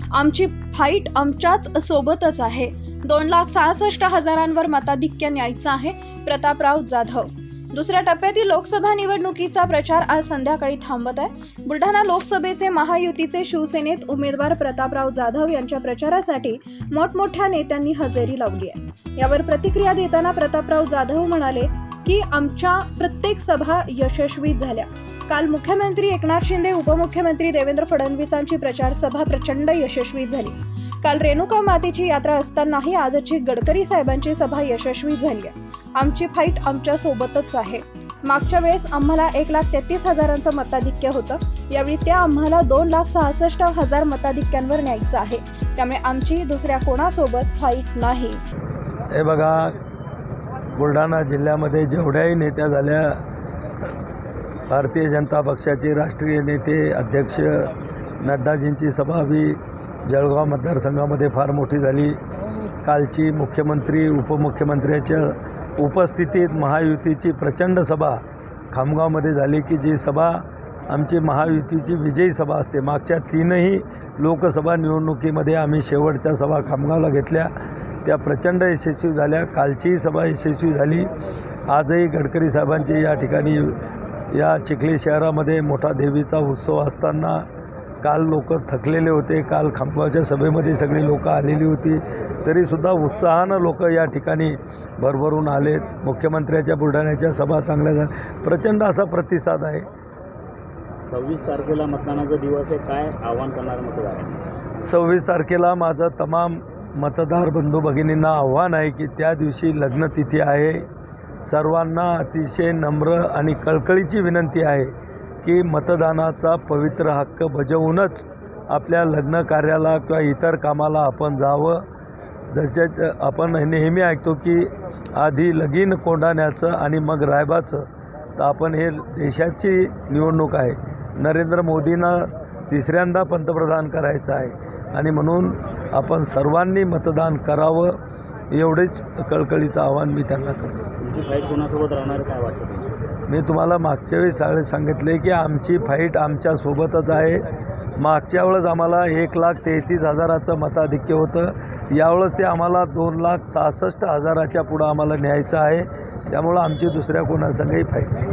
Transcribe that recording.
आमची फाईट आमच्याच सोबतच आहे. दोन लाख सहासष्ट हजारांवर मताधिक्य न्यायचं आहे प्रतापराव जाधव. दुसऱ्या टप्प्यातील लोकसभा निवडणुकीचा प्रचार आज संध्याकाळी थांबत आहे. बुलढाणा लोकसभेचे महायुतीचे शिवसेनेत उमेदवार प्रतापराव जाधव यांच्या प्रचारासाठी मोठमोठ्या नेत्यांनी हजेरी लावली आहे. यावर प्रतिक्रिया देताना प्रतापराव जाधव म्हणाले की आमच्या प्रत्येक सभा यशस्वी झाल्या. काल मुख्यमंत्री एकनाथ शिंदे उपमुख्यमंत्री देवेंद्र फडणवीसांची प्रचार सभा प्रचंड यशस्वी झाली. काल रेणुका मातेची यात्रा असतानाही आजची गडकरी साहेबांची सभा यशस्वी झाली आहे. आमची फाईट आमच्या सोबतच आहे. मागच्या वेळेस आम्हाला एक लाख तेहतीस हजारांचं मताधिक्य होतं. यावेळी त्या आम्हाला दोन लाख सहासष्ट हजार मताधिक्यांवर न्यायचं आहे. त्यामुळे आमची दुसऱ्या कोणासोबत फाईट नाही. हे बघा बुलढाणा जिल्ह्यामध्ये जेवढ्याही नेत्या झाल्या भारतीय जनता पक्षाचे राष्ट्रीय नेते अध्यक्ष नड्डाजींची सभा बी जळगाव मतदारसंघामध्ये फार मोठी झाली. कालची मुख्यमंत्री उपमुख्यमंत्र्याच्या उपस्थितीत महायुतीची प्रचंड सभा खामगावमध्ये झाली की जी सभा आमची महायुतीची विजयी सभा असते. मागच्या तीनही लोकसभा निवडणुकीमध्ये आम्ही शेवटच्या सभा खामगावला घेतल्या. त्या प्रचंड यशस्वी झाल्या. कालचीही सभा यशस्वी झाली. आजही गडकरी साहेबांची या ठिकाणी या चिखली शहरामध्ये मोठा देवीचा उत्सव असताना काल लोक थकलेले होते. काल खामगावच्या सभेमध्ये सगळी लोक आलेली होती. तरीसुद्धा उत्साहानं लोक या ठिकाणी भरभरून आलेत मुख्यमंत्र्याच्या बुलढाण्याच्या सभा चांगल्या झाल्या. प्रचंड असा प्रतिसाद आहे. सव्वीस तारखेला मतदानाचा दिवस आहे. काय आव्हान करणार मतदार? सव्वीस तारखेला माझं तमाम मतदार बंधू भगिनींना आव्हान आहे की त्या दिवशी लग्नतिथी आहे. सर्वांना अतिशय नम्र आणि कळकळीची विनंती आहे की मतदानाचा पवित्र हक्क बजावूनच आपल्या लग्न कार्याला किंवा इतर कामाला आपण जावं. जसे आपण नेहमी ऐकतो की आधी लगीन कोंडाण्याचं आणि मग रायबाचं. तर आपण हे देशाची निवडणूक आहे. नरेंद्र मोदींना तिसऱ्यांदा पंतप्रधान करायचं आहे. आणि म्हणून आपण सर्वांनी मतदान करावं एवढेच कळकळीचं आवाहन मी त्यांना करतो. मी तुम्हाला मागच्या वेळी सगळे सांगितले की आमची फाईट आमच्यासोबतच आहे. मागच्या वेळेस आम्हाला एक लाख तेहतीस हजाराचं मताधिक्य होतं. यावेळेस ते आम्हाला दोन लाख सहासष्ट हजाराच्या पुढं आम्हाला न्यायचं आहे. त्यामुळं आमची दुसऱ्या कोणासंगही फाईट नाही.